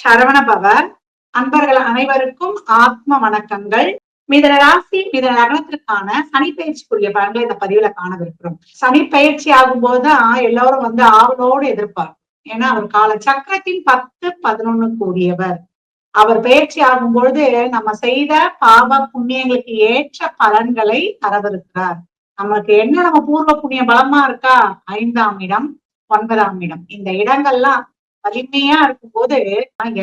Saravana power அன்பர்கள் அனைவருக்கும் ஆத்ம வணக்கங்கள். மிதன ராசி மிதன லக்னத்திற்கான சனி பயிற்சிக்குரிய பலன்களை இந்த பதிவுல காணவிருக்கிறோம். சனி பயிற்சி ஆகும் போதுதான் எல்லாரும் வந்து ஆவலோடு எதிர்ப்பார் ஏன்னா அவர் கால சக்கரத்தின் பத்து பதினொன்னு கூடியவர். அவர் பயிற்சி ஆகும் பொழுது நம்ம செய்த பாவ புண்ணியங்களுக்கு ஏற்ற பலன்களை தரவிருக்கிறார். நமக்கு என்ன நம்ம பூர்வ புண்ணிய பலமா இருக்கா? ஐந்தாம் இடம் ஒன்பதாம் இடம். இந்த இடங்கள்லாம் வலிமையா இருக்கும் போது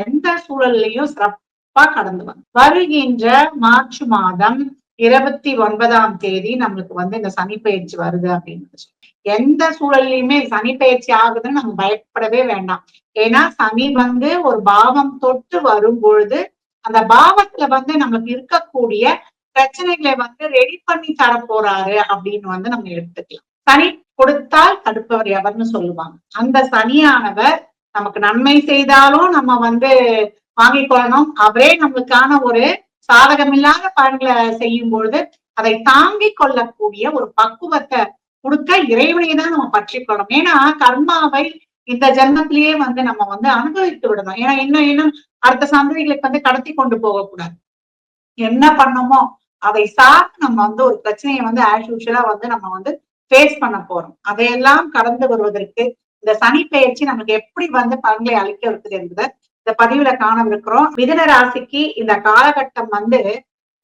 எந்த சூழல்லையும் சிறப்பா கடந்து வந்தேன். வருகின்ற மார்ச் மாதம் இருபத்தி ஒன்பதாம் தேதி நம்மளுக்கு வந்து இந்த சனி பயிற்சி வருது அப்படின்னு எந்த சூழல்லையுமே சனி பயிற்சி ஆகுதுன்னு நம்ம பயப்படவே வேண்டாம். ஏன்னா சனி வந்து ஒரு பாவம் தொட்டு வரும் பொழுது அந்த பாவத்துல வந்து நமக்கு இருக்கக்கூடிய பிரச்சனைகளை வந்து ரெடி பண்ணி தர போறாரு அப்படின்னு வந்து நம்ம எடுத்துக்கலாம். சனி கொடுத்தால் தடுப்பவர் எவர்னு சொல்லுவாங்க. அந்த சனியானவர் நமக்கு நன்மை செய்தாலும் நம்ம வந்து வாங்கிக் கொள்ளணும் அவரே நம்மளுக்கான ஒரு சாதகமில்லாத பலன்களை செய்யும் பொழுது அதை தாங்கி கொள்ளக்கூடிய ஒரு பக்குவத்தை கொடுக்க இறைவனையை தான் நம்ம பற்றி கொள்ளணும் ஏன்னா கர்மாவை இந்த ஜென்மத்திலேயே வந்து நம்ம வந்து அனுபவித்து விடணும். ஏன்னா இன்னும் இன்னும் அடுத்த சந்ததிகளுக்கு வந்து கடத்தி கொண்டு போகக்கூடாது. என்ன பண்ணமோ அதை சார்ந்து நம்ம வந்து ஒரு பிரச்சனையை வந்து ஆஸ் யூஷுவலா வந்து நம்ம வந்து ஃபேஸ் பண்ண போறோம். அதையெல்லாம் கடந்து வருவதற்கு இந்த சனி பெயர்ச்சி நமக்கு எப்படி வந்து பலன்களை அளிக்க இருக்குது என்பதை இந்த பதிவுல காணவிருக்கிறோம். மிதன ராசிக்கு இந்த காலகட்டம் வந்து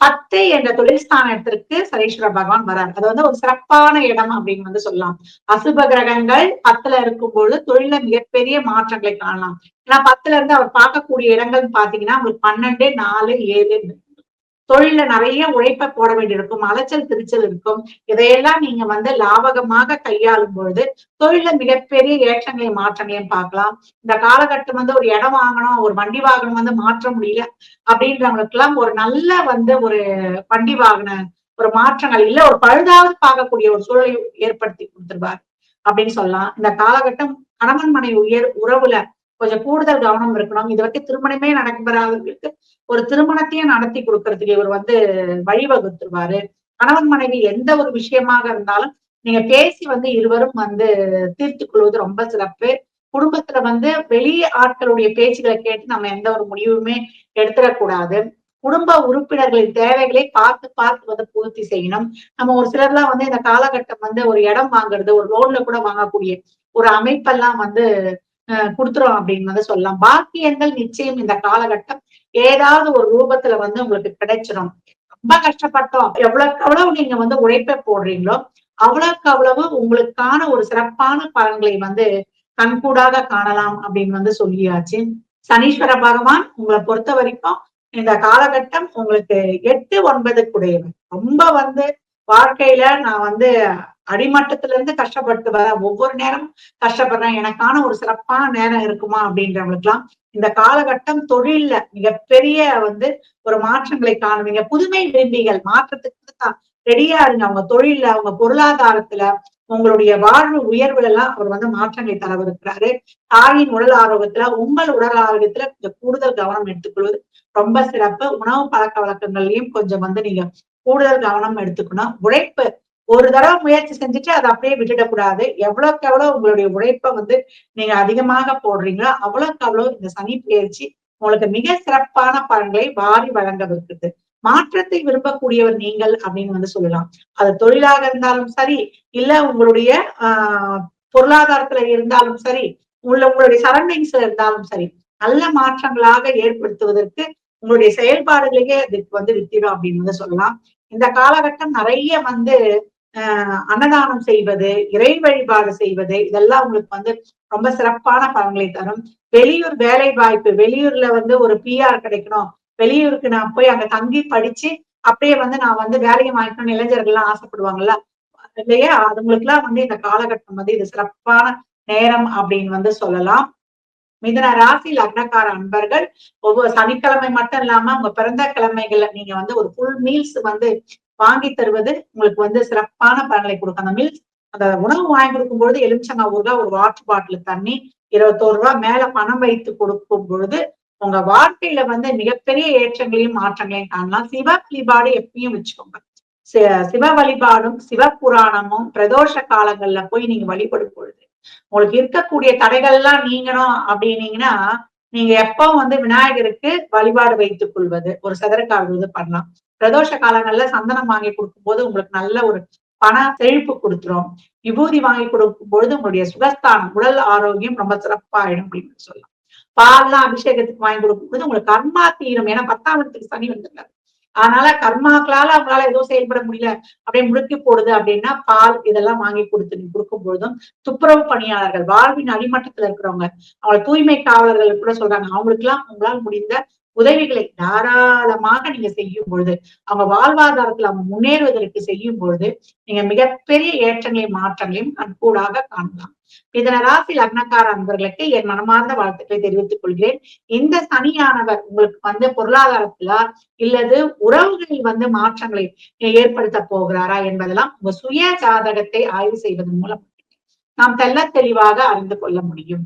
பத்து என்ற தொழில் ஸ்தானத்திற்கு சனீஸ்வர பகவான் வரார். அது வந்து ஒரு சிறப்பான இடம் அப்படின்னு வந்து சொல்லலாம். அசுப கிரகங்கள் பத்துல இருக்கும் பொழுது தொழில மிகப்பெரிய மாற்றங்களை காணலாம். ஏன்னா பத்துல இருந்து அவர் பார்க்கக்கூடிய இடங்கள் பாத்தீங்கன்னா உங்களுக்கு பன்னெண்டு நாலு ஏழு தொழில நிறைய உழைப்ப போட வேண்டியிருக்கும் அலைச்சல் திருச்சல் இருக்கும். இதையெல்லாம் நீங்க வந்து லாபகமாக கையாளும் பொழுது தொழில மிகப்பெரிய ஏற்றங்களையும் மாற்றங்களையும் பார்க்கலாம். இந்த காலகட்டம் வந்து ஒரு இடம் வாங்கணும் ஒரு வண்டி வாகனம் வந்து மாற்ற முடியல அப்படின்றவங்களுக்கு எல்லாம் ஒரு நல்ல வந்து ஒரு வண்டி வாகன ஒரு மாற்றங்கள் இல்ல ஒரு பழுதாவது பார்க்கக்கூடிய ஒரு சூழலை ஏற்படுத்தி கொடுத்துருவார் அப்படின்னு சொல்லலாம். இந்த காலகட்டம் கணவன் மனை உயர் உறவுல கொஞ்சம் கூடுதல் கவனம் இருக்கணும். இது வரைக்கும் திருமணமே நடைபெறாதவர்களுக்கு ஒரு திருமணத்தையும் நடத்தி கொடுக்கறதுக்கு இவர் வந்து வழிவகுத்துருவாரு. கணவன் மனைவி எந்த ஒரு விஷயமாக இருந்தாலும் நீங்க பேசி வந்து இருவரும் வந்து தீர்த்து கொள்வது ரொம்ப சிறப்பு. குடும்பத்துல வந்து வெளி ஆட்களுடைய பேச்சுகளை கேட்டு நம்ம எந்த ஒரு முடிவுமே எடுத்துடக்கூடாது. குடும்ப உறுப்பினர்களின் தேவைகளை பார்த்து பார்த்து வந்து பூர்த்தி செய்யணும். நம்ம ஒரு சிலர்லாம் வந்து இந்த காலகட்டம் வந்து ஒரு இடம் வாங்குறது ஒரு லோன்ல கூட வாங்கக்கூடிய ஒரு அமைப்பெல்லாம் வந்து கொடுத்துரும் அப்படின்னு வந்து சொல்லலாம். பாக்கியங்கள் நிச்சயம் இந்த காலகட்டம் ஏதாவது ஒரு ரூபத்துல வந்து உங்களுக்கு கிடைச்சிடும் ரொம்ப கஷ்டப்பட்டோம். எவ்வளவுக்கு அவ்வளவு நீங்க வந்து உழைப்பை போடுறீங்களோ அவ்வளவுக்கு அவ்வளவு உங்களுக்கான ஒரு சிறப்பான பலன்களை வந்து கண்கூடாக காணலாம் அப்படின்னு வந்து சொல்லியாச்சு. சனீஸ்வர பகவான் உங்களை பொறுத்த வரைக்கும் இந்த காலகட்டம் உங்களுக்கு எட்டு ஒன்பதுக்குடையவன் ரொம்ப வந்து வாழ்க்கையில நான் வந்து அடிமட்டத்துல இருந்து கஷ்டப்பட்டு வர ஒவ்வொரு நேரமும் கஷ்டப்படுறேன். எனக்கான ஒரு சிறப்பான நேரம் இருக்குமா அப்படின்றவங்களுக்கு எல்லாம் இந்த காலகட்டம் தொழில்ல மிகப்பெரிய வந்து ஒரு மாற்றங்களை காணுவீங்க. புதுமை விரும்பிகள் மாற்றத்துக்கு தான் ரெடியா இருங்க. அவங்க தொழில்ல அவங்க பொருளாதாரத்துல உங்களுடைய வாழ்வு உயர்வுல எல்லாம் அவர் வந்து மாற்றங்களை தரவிருக்கிறாரு. தாயின் உடல் ஆரோக்கியத்துல உங்கள் உடல் ஆரோக்கியத்துல கொஞ்சம் கூடுதல் கவனம் எடுத்துக்கொள்வது ரொம்ப சிறப்பு. உணவு பழக்க வழக்கங்கள்லயும் கொஞ்சம் வந்து நீங்க கூடுதல் கவனம் எடுத்துக்கணும். உழைப்பு ஒரு தடவை முயற்சி செஞ்சுட்டு அதை அப்படியே விட்டுடக்கூடாது. எவ்வளவுக்கு எவ்வளவு உங்களுடைய உழைப்பை வந்து நீங்க அதிகமாக போடுறீங்களோ அவ்வளவுக்கு அவ்வளவு இந்த சனி பயிற்சி உங்களுக்கு மிக சிறப்பான பலன்களை வாரி வழங்கவிருக்குது மாற்றத்தை விரும்பக்கூடியவர் நீங்கள் அப்படின்னு வந்து சொல்லலாம். அது தொழிலாக இருந்தாலும் சரி இல்ல உங்களுடைய ஆஹ் பொருளாதாரத்துல இருந்தாலும் சரி உள்ள உங்களுடைய சரௌண்டிங்ஸ்ல இருந்தாலும் சரி நல்ல மாற்றங்களாக ஏற்படுத்துவதற்கு உங்களுடைய செயல்பாடுகளையே அதுக்கு வந்து வித்திடும் அப்படின்னு வந்து சொல்லலாம். இந்த காலகட்டம் நிறைய வந்து ஆஹ் அன்னதானம் செய்வது இறை வழிபாடு செய்வது இதெல்லாம் உங்களுக்கு வந்து ரொம்ப சிறப்பான பலன்களை தரும். வெளியூர் வேலை வாய்ப்பு வெளியூர்ல வந்து ஒரு பிஆர் கிடைக்கணும். வெளியூருக்கு நான் போய் அங்க தங்கி படிச்சு அப்படியே வந்து நான் வந்து வேலையை வாங்கிக்கணும் இளைஞர்கள் எல்லாம் ஆசைப்படுவாங்கல்ல? இல்லையா? அதுங்களுக்கு எல்லாம் வந்து இந்த காலகட்டம் வந்து இது சிறப்பான நேரம் அப்படின்னு வந்து சொல்லலாம். மிதன ராசி லக்னக்கார அன்பர்கள் ஒவ்வொரு சனிக்கிழமை மட்டும் இல்லாம உங்க பிறந்த கிழமைகள்ல நீங்க வந்து ஒரு ஃபுல் மீல்ஸ் வந்து வாங்கி தருவது உங்களுக்கு வந்து சிறப்பான பலன்களை கொடுக்கும். அந்த மீல்ஸ் அந்த உணவு வாங்கி கொடுக்கும் பொழுது எலுமிச்சங்காய் ஊறுகாய் ஒரு வாட்டர் பாட்டில் தண்ணி இருபத்தோரு ரூபாய் மேல பணம் வைத்து கொடுக்கும் பொழுது உங்க வாழ்க்கையில வந்து மிகப்பெரிய ஏற்றங்களையும் மாற்றங்களையும் காணலாம். சிவ வழிபாடு எப்பயும் வச்சுக்கோங்க. சிவ வழிபாடும் சிவ புராணமும் பிரதோஷ காலங்கள்ல போய் நீங்க வழிபடும் பொழுது உங்களுக்கு இருக்கக்கூடிய தடைகள் எல்லாம் நீங்கணும் அப்படின்னீங்கன்னா நீங்க எப்போ வந்து விநாயகருக்கு வழிபாடு வைத்துக் கொள்வது ஒரு சதுரக்கால் பண்ணலாம். பிரதோஷ காலங்கள்ல சந்தனம் வாங்கி கொடுக்கும் போது உங்களுக்கு நல்ல ஒரு பண செழிப்பு கொடுத்துரும். விபூதி வாங்கி கொடுக்கும் பொழுது உங்களுடைய சுகஸ்தானம் உடல் ஆரோக்கியம் ரொம்ப சிறப்பாயிடும் அப்படின்னு சொல்லலாம். பால்லாம் அபிஷேகத்துக்கு வாங்கி கொடுக்கும் போது உங்களுக்கு கர்மா தீரும். ஏன்னா பத்தாம் இடத்துக்கு சனி வந்துருக்காரு. அதனால கர்மாக்களால அவங்களால எதுவும் செயல்பட முடியல. அப்படியே முழுக்கி போடுது அப்படின்னா பால் இதெல்லாம் வாங்கி கொடுத்து நீ கொடுக்கும் பொழுதும் துப்புரவு பணியாளர்கள் வாழ்வின் அடிமட்டத்துல இருக்கிறவங்க அவங்க தூய்மை காவலர்கள் கூட சொல்றாங்க. அவங்களுக்கு எல்லாம் உங்களால் முடிந்த உதவிகளை தாராளமாக நீங்க செய்யும் பொழுது அவங்க வாழ்வாதாரத்துல அவங்க முன்னேறுவதற்கு செய்யும் பொழுது நீங்க மிகப்பெரிய ஏற்றங்களையும் மாற்றங்களையும் கண்கூடாக காணலாம். இதன ராசி லக்னக்கார அன்பர்களுக்கு என் மனமார்ந்த வாழ்த்துக்களை தெரிவித்துக் கொள்கிறேன். இந்த சனியானவர் உங்களுக்கு வந்து பொருளாதாரத்திலா இல்லது உறவுகளில் வந்து மாற்றங்களை ஏற்படுத்த போகிறாரா என்பதெல்லாம் உங்க சுய ஜாதகத்தை ஆய்வு செய்வதன் மூலம் நாம் தெல்ல தெளிவாக அறிந்து கொள்ள முடியும்.